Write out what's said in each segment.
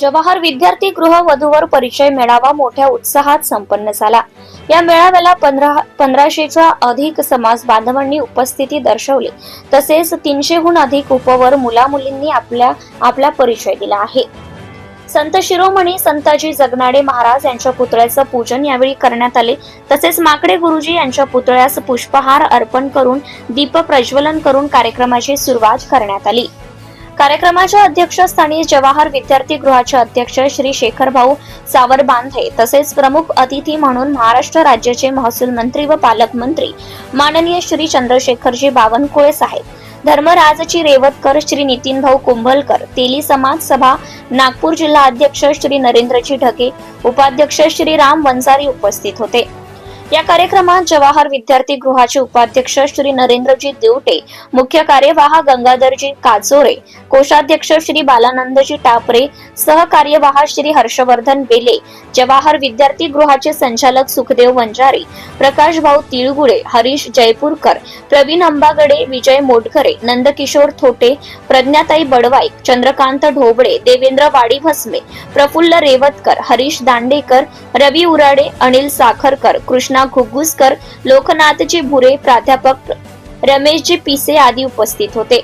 जवाहर विद्यार्थी गृह वधूवर परिचय मेळावा मोठ्या उत्साहात संपन्न झाला. या मेळाव्याला पंधरा पंधराशेच्या अधिक समाज बांधवांनी उपस्थिती दर्शवली. तसेच तीनशेहून अधिक उपवर मुला मुलींनी आपल्या आपला परिचय दिला आहे. संत शिरोमणी संताजी जगनाडे महाराज यांच्या पुतळ्याचं पूजन यावेळी करण्यात आले. तसेच माकडे गुरुजी यांच्या पुतळ्यास पुष्पहार अर्पण करून दीप प्रज्वलन करून कार्यक्रमाची सुरुवात करण्यात आली. कार्यक्रमाच्या अध्यक्षस्थानी जवाहर विद्यार्थी गृहाचे अध्यक्ष श्री शेखर भाऊ सावर तसेच प्रमुख अतिथी म्हणून महाराष्ट्र राज्याचे महसूल मंत्री व पालकमंत्री माननीय श्री चंद्रशेखरजी बावनकुळे साहेब धर्मराजची रेवतकर श्री नितीन भाऊ कुंभलकर तेली समाज सभा नागपूर जिल्हा अध्यक्ष श्री नरेंद्रजी ढगे उपाध्यक्ष श्री राम वंजारी उपस्थित होते. या कार्यक्रमात जवाहर विद्यार्थी गृहाचे उपाध्यक्ष श्री नरेंद्रजी देवटे मुख्य कार्यवाह गंगाधरजी काचोरे कोषाध्यक्ष श्री बालानंदजी टापरे सहकार्यवाह श्री हर्षवर्धन बेले जवाहर विद्यार्थी गृहाचे संचालक सुखदेव वंजारी प्रकाश भाऊ तिळगुळे हरीश जयपूरकर प्रवीण अंबागडे विजय मोटघरे नंदकिशोर थोटे प्रज्ञाताई बडवाई चंद्रकांत ढोबळे देवेंद्र वाडी भस्मे प्रफुल्ल रेवतकर हरीश दांडेकर रवी उराडे अनिल साखरकर कृष्णा घुग्गुसकर लोकनाथजी भुरे प्राध्यापक रमेशजी पिसे आदी उपस्थित होते.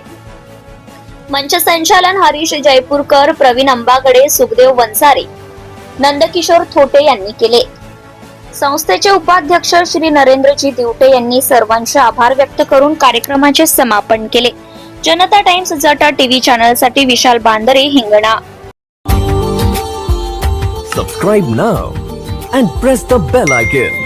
मंच संचालन हरीश जयपूरकर प्रवीण अंबागडे सुखदेव वंसारे नंदकिशोर थोटे यांनी केले. संस्थेचे उपाध्यक्ष श्री नरेंद्रजी दिवटे यांनी सर्वांचे आभार व्यक्त करून कार्यक्रमाचे समापन केले. जनता टाइम्स जटा TV चॅनलसाठी Vishal Bandre Hingna. Subscribe now and press the bell icon.